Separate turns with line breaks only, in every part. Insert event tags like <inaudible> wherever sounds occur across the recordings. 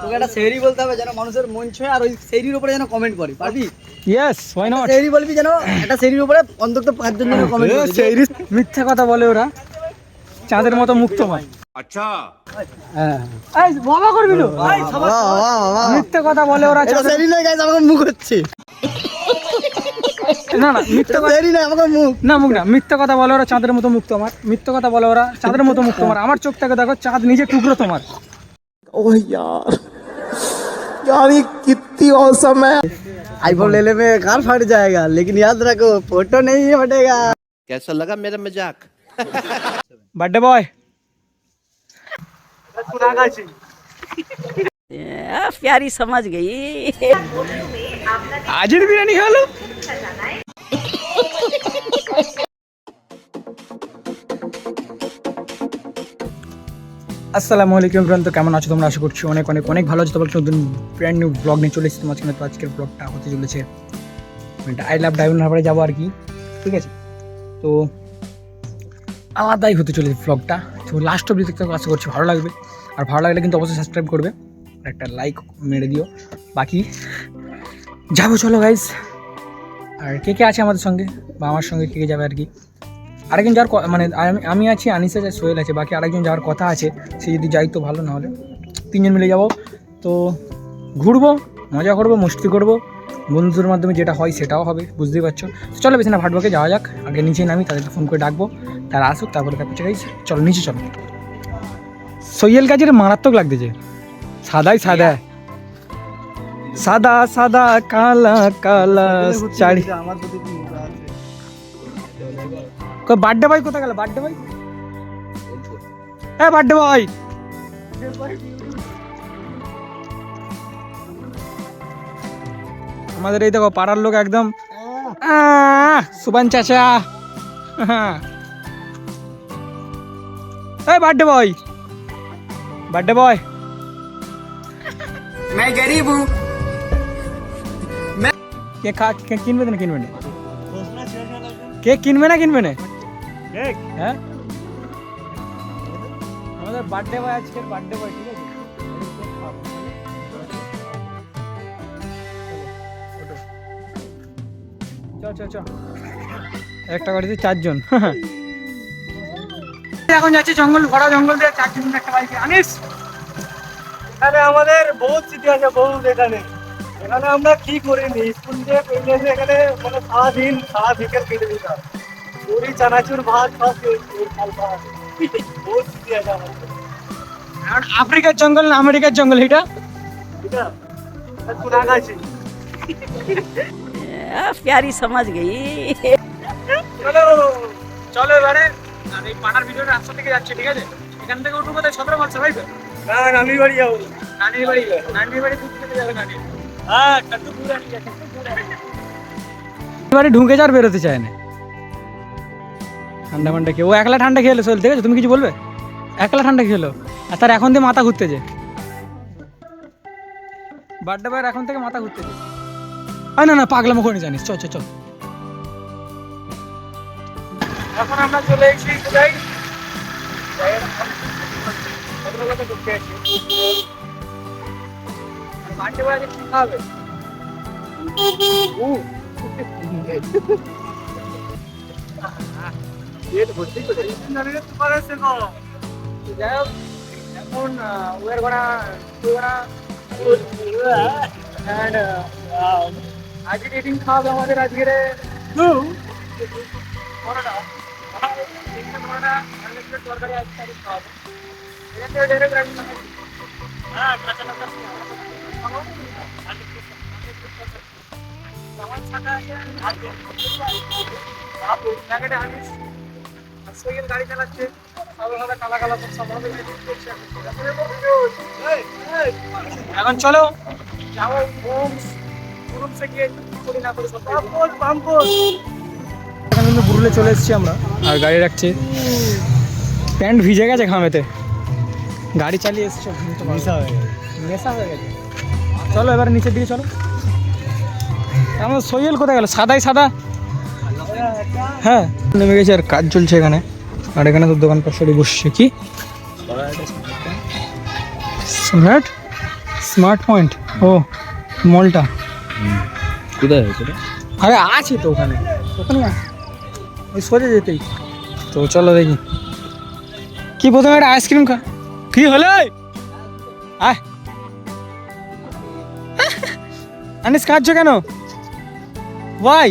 তোকে একটা সেহরি বলতে হবে যেন মানুষের মন ছুঁয়ে আর ওই সেহরির উপরে যেন কমেন্ট করে পারবি?
ইয়েস ওয়াই নট
সেহরি বলবি যেন একটা সেহরির উপরে অন্তত পাঁচজন যেন কমেন্ট করে
মিথ্যা কথা বলে ওরা। চাঁদের মতো মুক্ত হয়।
হ্যাঁ।
এই বাবা করবি তো?
বাবা বাবা
মিথ্যা কথা বলে ওরা
এটা
চাঁদের
সেহরি নয় গাইস আমাকে মুখ হচ্ছে।
না না মিথ্যা
আমাকে মুখ।
না মুখ না মিথ্যা কথা বলে ওরা চাঁদের মতো মুক্ত আমার। মিথ্যা কথা বলে ওরা চাঁদের মতো মুক্ত আমার। আমার চোখ থেকে দেখো চাঁদ নিজে টুকরো তোমার।
गाड़ी कितनी औसम है। आईफोन लेने में कार फट जाएगा लेकिन याद रखो फ़ोटो नहीं फटेगा।
कैसा लगा मेरा मज़ाक?
बर्थडे बॉय
प्यारी समझ गई।
हाजिर बिरयानी खा लो আসসালামু আলাইকুম ফ্রেন্ড তো কেমন আছো তোমরা? আশা করছি অনেক অনেক অনেক ভালো আছো। তোমার নতুন ব্র্যান্ড নিউ ব্লগ নিয়ে চলে এসেছি। তোমার তো আজকের ব্লগটা হতে চলেছে। আই লাভ ডায়মন্ড হারবারে যাব আর কি। ঠিক আছে? তো আলাদাই হতে চলেছে ব্লগটা তো লাস্ট অব্দি দেখতে আশা করছি ভালো লাগবে। আর ভালো লাগলে কিন্তু অবশ্যই সাবস্ক্রাইব করবে। একটা লাইক মেরে দিও। বাকি, যাব, চলো গাইজ আর কে কে আছে আমাদের সঙ্গে? বা আমার সঙ্গে কে কে যাবে আর কি? আরেকজন যাওয়ার মানে আমি- আমি আছি আনিসা আছে সোহেল আছে বাকি আরেকজন যাওয়ার কথা আছে সে যদি যাই তো ভালো না হলে। তিনজন মিলে যাব। তো ঘুরবো মজা করব মস্তি করব। বন্ধুদের মাধ্যমে যেটা হয় সেটাও হবে বুঝতেই পারছ? চলো বেশি না ভাটবাকে যাওয়া যাক। আগে নিচে নামি তাদেরকে ফোন করে ডাকবো। তারা আসুক তারপরে তারপর চলো নিচে চলো। সোহেল কাজের মারাত্মক লাগতেছে সাদাই সাদা। সাদা সাদা কালা কালা চারি।
আমার প্রতি কি আছে
বার্থডে ভাই কোথায় গেল বার্থডে ভাই হ্যাঁ বার্থডে ভাই আমাদের এই দেখো পাড়ার লোক একদম আহ, সুবান চাচা হ্যাঁ এই বার্থডে বয় বার্থডে বয়
मैं गरीब हूँ
কে খা কে কিনবে তো না কিনবে না কে কিনবে না কিনবে না হ্যাঁ? আমাদের বার্থডে বয় আজকের বার্থডে বয় ঠিক আছে? চ চ চ একটা গাড়িতে চারজন। <laughs> এখন যাচ্ছে জঙ্গল ভরা জঙ্গল দিয়ে চারজন একটা বাইকে আনিস
এখানে আমাদের বহুত স্মৃতি আছে বহুত এখানে। এখানে আমরা কি করিনি? স্কুল থেকে পেয়ে এসে এখানে মানে সারাদিন সারা বিকেল কেটে দিতাম पूरी চানাচুর ভাত
ভাত আফ্রিকার জঙ্গল না আমেরিকার জঙ্গল এটা?
প্যারি সমাজ গেই।
চলো চলো এবারে। আর এই ভিডিওটা রাস্তা থেকে যাচ্ছে ঠিক আছে? এখান থেকে উঠবো কোথায় সতেরো বছর ভাই তো?
না বাড়ি যাব।
বাড়ি বাড়ি যাবে নানি
হ্যাঁ
এবারে ঢুকে যার বেরোতে চায় না। ঠান্ডা মান্ডা খেয়ে ও একলা ঠান্ডা খেলো চল ঠিক আছে তুমি কিছু বলবে? একলা ঠান্ডা খেলো আর তার এখন দিয়ে মাথা ঘুরতে যে বার্থডে বয়ের এখন থেকে মাথা ঘুরতেছে। আয় না না পাগলা পাগলামো করে জানিস। চল চ চ এখন আমরা চলে এসেছি কোথায়? বার্থডে আজকে কি খাবে? <laughs> যাই হোক এখন ওয়ের গোনা গোনা অ্যান্ড আজকে এডিং খাওয়াবে আমাদের আজকের পরোটা তিনটে পরোটা আনলিমিটেড তরকারি আজকে আজকে খাওয়াবে। এখান থেকে ডাইরেক্ট রাখি হ্যাঁ কাঁচা লঙ্কা আমার সাথে আছে। আপু প্যাকেটে আনিস আর গাড়ি চালাচ্ছে কালা কালা সব এখন চলো করি না করি সব এখন কিন্তু বুরুলে চলে এসেছি আমরা আর গাড়ি রাখছি। প্যান্ট ভিজে গেছে ঘামেতে গাড়ি চালিয়ে এসছো নেশা হয়ে গেছে। নেশা হয়ে গেছে। চলো এবার নিচের দিকে চলো। আমার সৈয়ল কোথায় গেল? সাদাই সাদা। হ্যাঁ নেমে গেছে আর কাজ চলছে এখানে। আর এখানে তোর দোকান পাশে বসছে। কি? স্মার্ট স্মার্ট পয়েন্ট ও মলটা
কোথায় হয়েছে
আরে আছে তো ওখানে। ওখানে ওই সরে যেতেই। তো চলো দেখি। কি প্রথমে একটা আইসক্রিম খা কি হলো? আয় আনিস কাঁদছো কেন? ওয়াই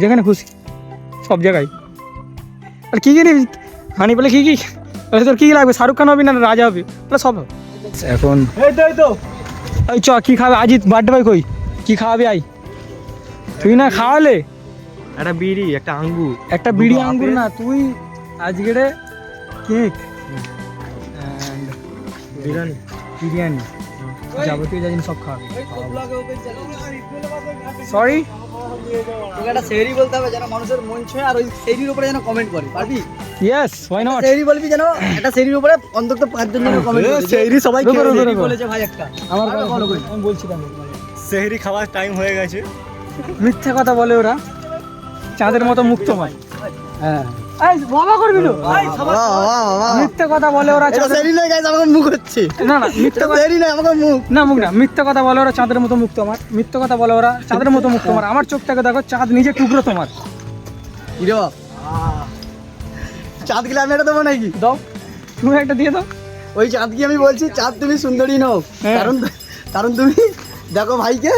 যেখানে খুশি সব জায়গায়। আর কি কি নিবি হানি বলে কি কি বলে তোর কি কি লাগবে শাহরুখ খান হবি না রাজা হবি? বলে সব হবে। এখন
এই তো এই তো।
ওই চ কি খাবে? আজিত বার্থডে ভাই কই? কি খাওয়াবি আই? তুই না খাওয়ালে?
একটা বিড়ি একটা আঙ্গুর।
একটা বিড়ি আঙ্গুর না তুই আজকেরে কেক
বিরিয়ানি।
বিরিয়ানি। যাবতীয় যা জিনিস সব খাওয়াবি। সরি
তোকে একটা সেহরি বলতে হবে যেন মানুষের মন ছুঁয়ে আর ওই সেহরির উপরে যেন কমেন্ট করে পারবি?
ইয়েস ওয়াই নট
সেহরি বলবি যেন একটা সেহরির উপরে অন্তত পাঁচজন যেন কমেন্ট করে। সেহরি সবাই
রুকো।
বলেছে ভাই একটা।
আমার আমি বলছি কেন
সেহরি খাওয়ার টাইম হয়ে গেছে।
মিথ্যা কথা বলে ওরা। চাঁদের মতো মুক্ত হয়।
হ্যাঁ।
এই বাবা করবি তো?
বাহ, বাহ, বাহ।
মিথ্যা কথা বলে ওরা
আমাকে মুখ হচ্ছে।
না না মিথ্যা কথা
আমাকে মুখ।
না মুখ না মিথ্যা কথা বলে ওরা চাঁদের মতো মুক্ত আমার মিথ্যা কথা বলে ওরা চাঁদের মতো মুক্ত আমার আমার চোখটাকে দেখো চাঁদ নিজে টুকরো তোমার।
চাঁদ গিলে আমি এটা দেবো নাকি?
দাও তুমি একটা দিয়ে দাও।
ওই চাঁদ কি আমি বলছি চাঁদ তুমি সুন্দরী নও।
হ্যাঁ।
কারণ কারণ তুমি দেখো ভাইকে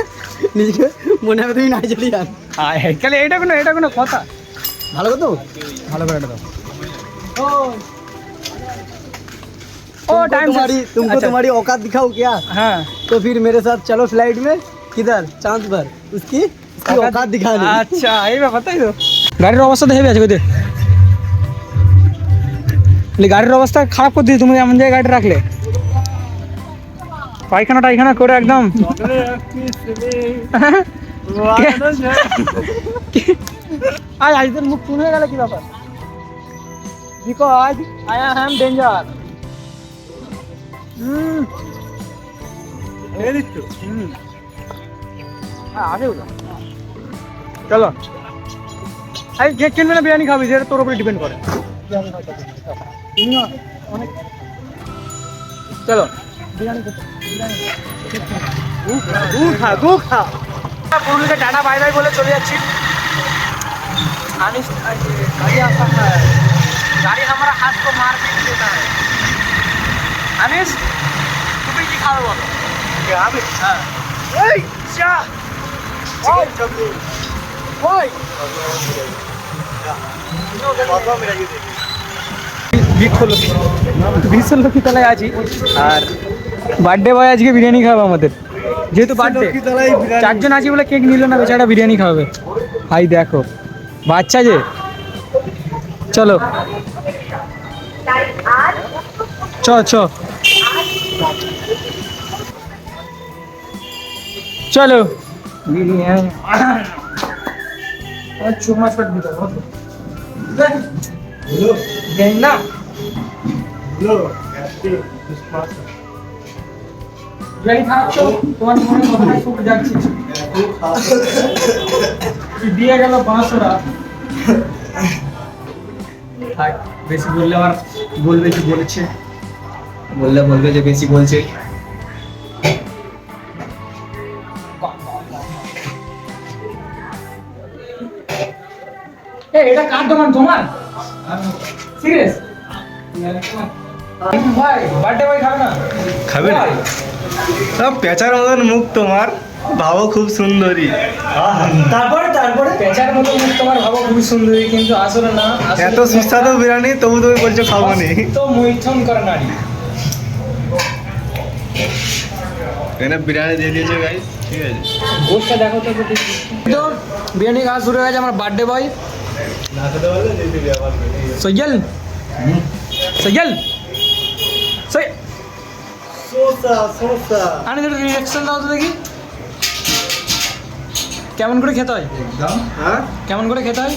নিজেকে মনে হবে তুমি নাইজেরিয়ান।
হায়, তাহলে এটা কোনো এটা কোনো কথা।
ভালো কথা
ভালো করে এটা দাও ओ
तुमको
टाइम
तुम्हारी तुमको
अच्छा,
तुम्हारी औकात दिखाओ क्या
हाँ
तो फिर मेरे साथ चलो फ्लाइट में किधर चांद पर उसकी उसकी औकात दिखानी
আচ্ছা এই ব্যাপার তাই তো গাড়ির অবস্থা তো হেভি আছে কোথায় বলি, গাড়ির অবস্থা খারাপ করে দিয়েছি তুমি এমন জায়গায় গাড়ি রাখলে পায়খানা টাইখানা করে একদম আজ আজদের মুখ শুনে গেল কি ব্যাপার? Because I am danger. Hmm. Hmm. হ্যাঁ আছে চলো। এই যে কিনবে না বিরিয়ানি খাবি সেটা তোর উপরে ডিপেন্ড করে। অনেক। চলো। বিরিয়ানি খেতে
গুখা গুখা
পুরুলিকে টাটা বাই বাই বলে চলে যাচ্ছি। আনিস গাড়ি আসা হ্যাঁ গাড়ি हमारा हाथ को मार पीट देता है আনিস তুমি কি খাবে বলো
আমি
হ্যাঁ
এই চা
ওই ওই
কত মেরা গেছে
বিশ্বলক্ষ্মী বিশ্বলক্ষ্মী তলায় আছি আর বার্থডে বয় আজকে বিরিয়ানি খাবে আমাদের যেহেতু বার্থডে
লক্ষ্মীতলায় বিরিয়ানি।
চারজন আছি বলে কেক নিল না বেচারা বিরিয়ানি খাওয়াবে ভাই দেখো বাচ্চা যে। চলো। চ চ চলো। না দিয়ে গেল পাঁচশোটা থাক বেশি বললে আবার বলবে যে বলেছে? বললে বলবে যে বেশি বলছে। এটা কার দোকান তোমার? সিরিয়াস? ভাই বার্থডে ভাই খাবে না?
খাবে না? পেঁচার মতন মুখ তোমার। ভাবো খুব সুন্দরী।
তারপরে তারপরে পেঁচার মতো তোমার ভাবো খুবই সুন্দরী কিন্তু আসলে না
এত সুস্বাদু বিরিয়ানি তবু তুমি বলছো খাব নি
তো মৈথন করে নারী।
এখানে বিরিয়ানি দিয়ে দিয়েছে গাই ঠিক আছে।
গোষ্ঠটা দেখো তো তো বিরিয়ানি খাওয়া শুরু হয়ে গেছে আমার বার্থডে বয় সৈয়াল। সৈয়াল। সৈ
সমস্যা সমস্যা
আনি রিয়াকশন দাও তো দেখি। কেমন করে খেতে হয়?
হ্যাঁ?
কেমন করে খেতে হয়?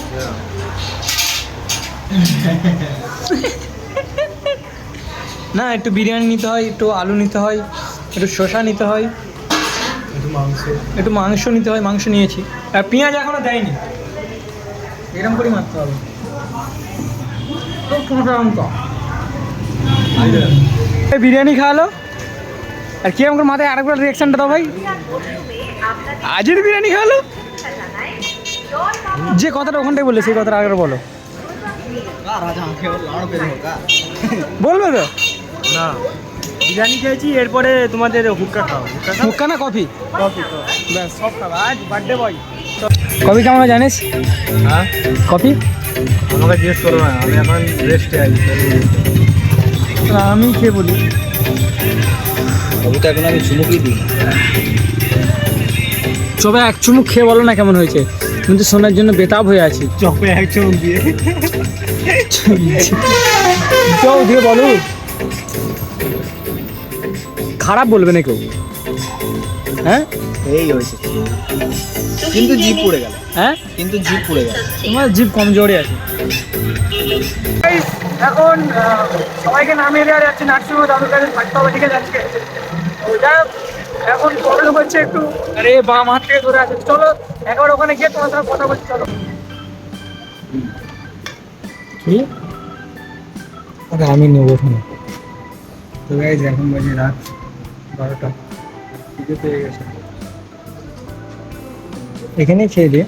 না একটু বিরিয়ানি নিতে হয় একটু আলু নিতে হয় একটু শসা নিতে হয়।
একটু মাংস।
নিতে হয় মাংস নিয়েছি। আর পেঁয়াজ এখনও দেয়নি। এরকম করে মারতে হবে। বিরিয়ানি খাওয়ালো? আর কি আমাকে মাথায় আরেকবার রিয়াকশনটা দাও ভাই। আজের বিরিয়ানি খাওয়ালো? যে কথাটা ওখানটাই বললে সেই কথাটা আগে বলো। বলবে তো?
না বিরিয়ানি খেয়েছি এরপরে তোমাদের হুক্কা খাও হুক্কা
না কফি?
কফি
ব্যাস সব খাবে। আজ বার্থডে বয় কফি কেমন হয় জানিস?
হ্যাঁ?
কফি?
আমাকে জিজ্ঞেস করো না আমি এখন রেস্টে আছি।
আমি খেয়ে বলি।
তবে তো এখন আমি চুমুকই দিই।
সবাই এক চুমুক খেয়ে বলো না কেমন হয়েছে? কিন্তু শোনার জন্য বেতাব হয়ে আছি।
চপে একজন দিয়ে।
কেউ দিয়ে বলো। খারাপ বলবে না কেউ। হ্যাঁ?
এই হয়েছে। কিন্তু জিপ পড়ে গেল।
হ্যাঁ?
কিন্তু জিপ পড়ে গেল।
তোমার জিপ কমজোরি আছে। এখন সবাইকে নামিয়ে দেওয়া যাচ্ছে নার্সিংহোম দাদুর কাছে হাসপাতাল থেকে যাচ্ছে তো যাই হোক, এখন প্রবলেম হচ্ছে একটু। আরে বাম হাত থেকে ধরে আছে চলো একবার ওখানে গিয়ে তোমার সাথে কথা বলছি চলো। কি? আরে আমি নেব ওখানে তো গাইজ এখন বাজে রাত বারোটা। পুজো পেয়ে গেছে। এখানেই খেয়ে দিয়ে।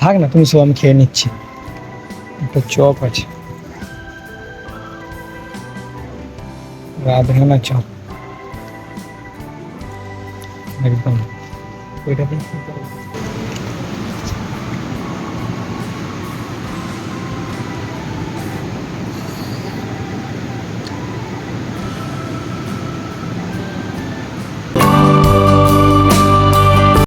থাক না তুমি সব আমি খেয়ে নিচ্ছি। একটা চপ আছে। রাধনা চপ একদম ওইটা দিয়ে কি করব?